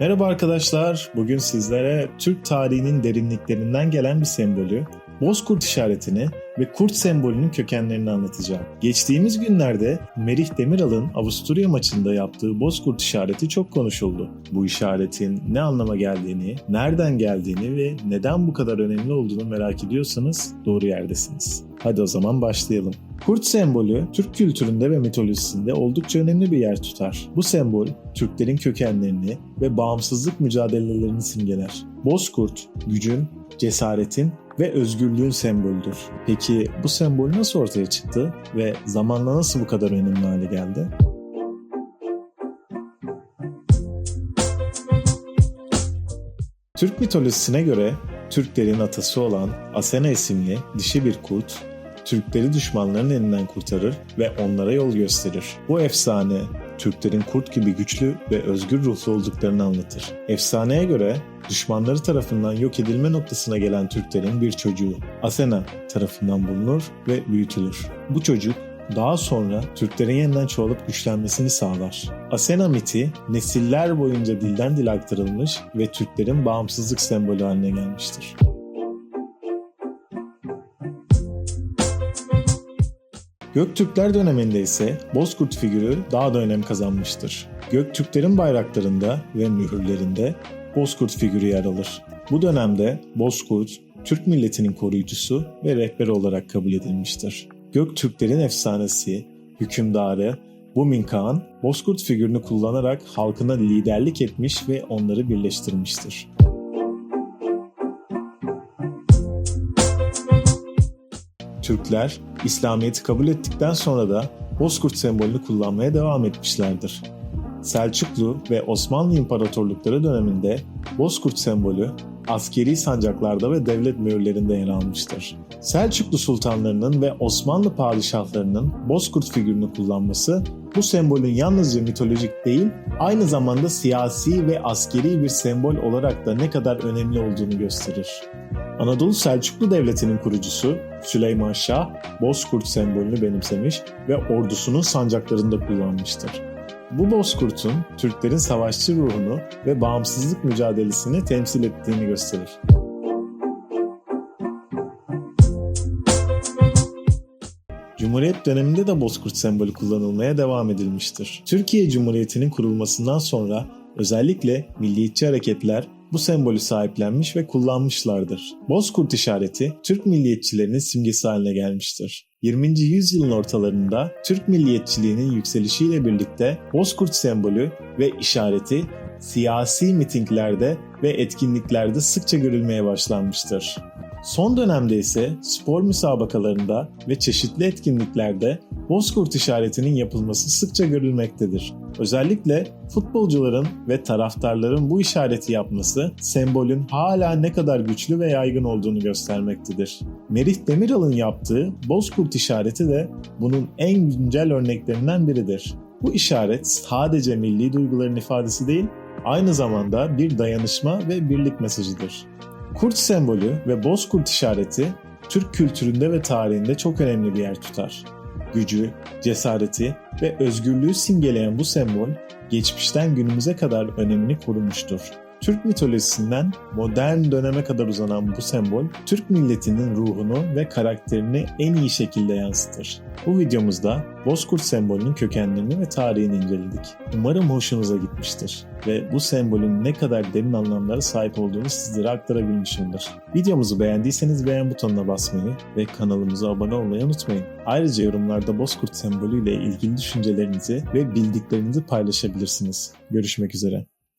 Merhaba arkadaşlar. Bugün sizlere Türk tarihinin derinliklerinden gelen bir sembolü, bozkurt işaretini ve kurt sembolünün kökenlerini anlatacağım. Geçtiğimiz günlerde Merih Demiral'ın Avusturya maçında yaptığı bozkurt işareti çok konuşuldu. Bu işaretin ne anlama geldiğini, nereden geldiğini ve neden bu kadar önemli olduğunu merak ediyorsanız doğru yerdesiniz. Hadi o zaman başlayalım. Kurt sembolü Türk kültüründe ve mitolojisinde oldukça önemli bir yer tutar. Bu sembol Türklerin kökenlerini ve bağımsızlık mücadelelerini simgeler. Bozkurt, gücün, cesaretin ve özgürlüğün sembolüdür. Peki bu sembol nasıl ortaya çıktı ve zamanla nasıl bu kadar önemli hale geldi? Türk mitolojisine göre Türklerin atası olan Asena isimli dişi bir kurt, Türkleri düşmanların elinden kurtarır ve onlara yol gösterir. Bu efsane Türklerin kurt gibi güçlü ve özgür ruhlu olduklarını anlatır. Efsaneye göre düşmanları tarafından yok edilme noktasına gelen Türklerin bir çocuğu Asena tarafından bulunur ve büyütülür. Bu çocuk daha sonra Türklerin yeniden çoğalıp güçlenmesini sağlar. Asena miti nesiller boyunca dilden dile aktarılmış ve Türklerin bağımsızlık sembolü haline gelmiştir. Göktürkler döneminde ise Bozkurt figürü daha da önem kazanmıştır. Göktürklerin bayraklarında ve mühürlerinde Bozkurt figürü yer alır. Bu dönemde Bozkurt, Türk milletinin koruyucusu ve rehberi olarak kabul edilmiştir. Göktürklerin efsanesi, hükümdarı Bumin Kağan, Bozkurt figürünü kullanarak halkına liderlik etmiş ve onları birleştirmiştir. Türkler İslamiyet'i kabul ettikten sonra da Bozkurt sembolünü kullanmaya devam etmişlerdir. Selçuklu ve Osmanlı İmparatorlukları döneminde Bozkurt sembolü askeri sancaklarda ve devlet mühürlerinde yer almıştır. Selçuklu sultanlarının ve Osmanlı padişahlarının Bozkurt figürünü kullanması bu sembolün yalnızca mitolojik değil, aynı zamanda siyasi ve askeri bir sembol olarak da ne kadar önemli olduğunu gösterir. Anadolu Selçuklu Devleti'nin kurucusu Süleyman Şah, Bozkurt sembolünü benimsemiş ve ordusunun sancaklarında kullanmıştır. Bu bozkurtun Türklerin savaşçı ruhunu ve bağımsızlık mücadelesini temsil ettiğini gösterir. Cumhuriyet döneminde de bozkurt sembolü kullanılmaya devam edilmiştir. Türkiye Cumhuriyeti'nin kurulmasından sonra özellikle milliyetçi hareketler bu sembolü sahiplenmiş ve kullanmışlardır. Bozkurt işareti Türk milliyetçilerinin simgesi haline gelmiştir. 20. yüzyılın ortalarında Türk milliyetçiliğinin yükselişiyle birlikte Bozkurt sembolü ve işareti siyasi mitinglerde ve etkinliklerde sıkça görülmeye başlanmıştır. Son dönemde ise spor müsabakalarında ve çeşitli etkinliklerde Bozkurt işaretinin yapılması sıkça görülmektedir. Özellikle futbolcuların ve taraftarların bu işareti yapması sembolün hala ne kadar güçlü ve yaygın olduğunu göstermektedir. Merih Demiral'ın yaptığı Bozkurt işareti de bunun en güncel örneklerinden biridir. Bu işaret sadece milli duyguların ifadesi değil, aynı zamanda bir dayanışma ve birlik mesajıdır. Kurt sembolü ve bozkurt işareti Türk kültüründe ve tarihinde çok önemli bir yer tutar. Gücü, cesareti ve özgürlüğü simgeleyen bu sembol geçmişten günümüze kadar önemini korumuştur. Türk mitolojisinden modern döneme kadar uzanan bu sembol, Türk milletinin ruhunu ve karakterini en iyi şekilde yansıtır. Bu videomuzda Bozkurt sembolünün kökenlerini ve tarihini inceledik. Umarım hoşunuza gitmiştir ve bu sembolün ne kadar derin anlamlara sahip olduğunu sizlere aktarabilmişimdir. Videomuzu beğendiyseniz beğen butonuna basmayı ve kanalımıza abone olmayı unutmayın. Ayrıca yorumlarda Bozkurt sembolüyle ilgili düşüncelerinizi ve bildiklerinizi paylaşabilirsiniz. Görüşmek üzere.